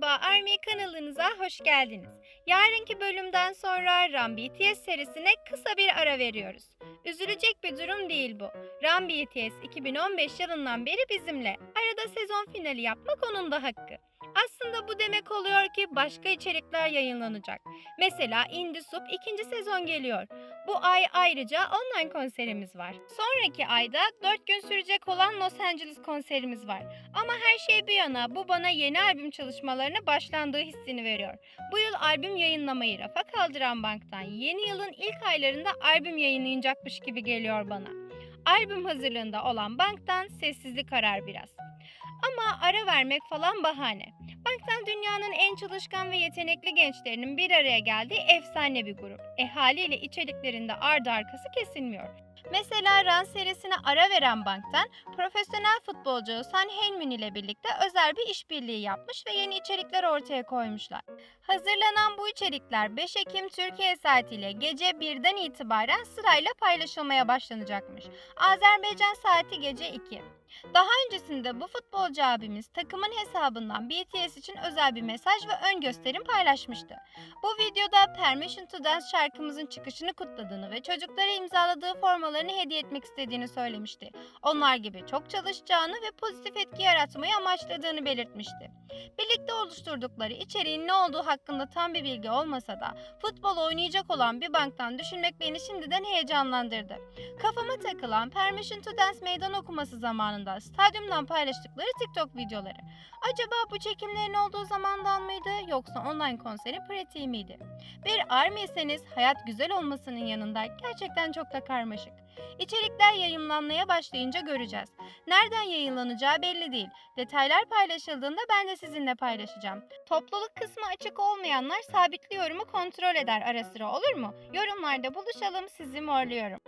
Merhaba Army kanalınıza hoş geldiniz. Yarınki bölümden sonra Run BTS serisine kısa bir ara veriyoruz. Üzülecek bir durum değil bu. Run BTS 2015 yılından beri bizimle. Arada sezon finali yapmak onun da hakkı. Aslında bu demek oluyor ki başka içerikler yayınlanacak. Mesela Indie Soup ikinci sezon geliyor. Bu ay ayrıca online konserimiz var. Sonraki ayda 4 gün sürecek olan Los Angeles konserimiz var. Ama her şey bir yana bu bana yeni albüm çalışmalarına başlandığı hissini veriyor. Bu yıl albüm yayınlamayı rafa kaldıran banktan yeni yılın ilk aylarında albüm yayınlayacakmış gibi geliyor bana. Albüm hazırlığında olan banktan sessizlik arar biraz. Ama ara vermek falan bahane. Banktan dünyanın en çalışkan ve yetenekli gençlerinin bir araya geldiği efsane bir grup. E haliyle içeriklerinde ardı arkası kesilmiyor. Mesela Run serisine ara veren banktan profesyonel futbolcu San Heung-min ile birlikte özel bir işbirliği yapmış ve yeni içerikler ortaya koymuşlar. Hazırlanan bu içerikler 5 Ekim Türkiye saatiyle gece 1'den itibaren sırayla paylaşılmaya başlanacakmış. Azerbaycan saati gece 2. Daha öncesinde bu futbolcu abimiz takımın hesabından BTS için özel bir mesaj ve ön gösterim paylaşmıştı. Bu videoda Permission to Dance şarkımızın çıkışını kutladığını ve çocuklara imzaladığı formalarını hediye etmek istediğini söylemişti. Onlar gibi çok çalışacağını ve pozitif etki yaratmayı amaçladığını belirtmişti. Birlikte oluşturdukları içeriğin ne olduğu hakkında tam bir bilgi olmasa da futbol oynayacak olan bir banktan düşünmek beni şimdiden heyecanlandırdı. Kafama takılan Permission to Dance meydan okuması zamanında stadyumdan paylaştıkları TikTok videoları. Acaba bu çekimlerin olduğu zamandan mıydı yoksa online konserin pratiği miydi? Bir armiyseniz hayat güzel olmasının yanında gerçekten çok da karmaşık. İçerikler yayınlanmaya başlayınca göreceğiz. Nereden yayınlanacağı belli değil. Detaylar paylaşıldığında ben de sizinle paylaşacağım. Topluluk kısmı açık olmayanlar sabitli yorumu kontrol eder ara sıra olur mu? Yorumlarda buluşalım sizi morluyorum.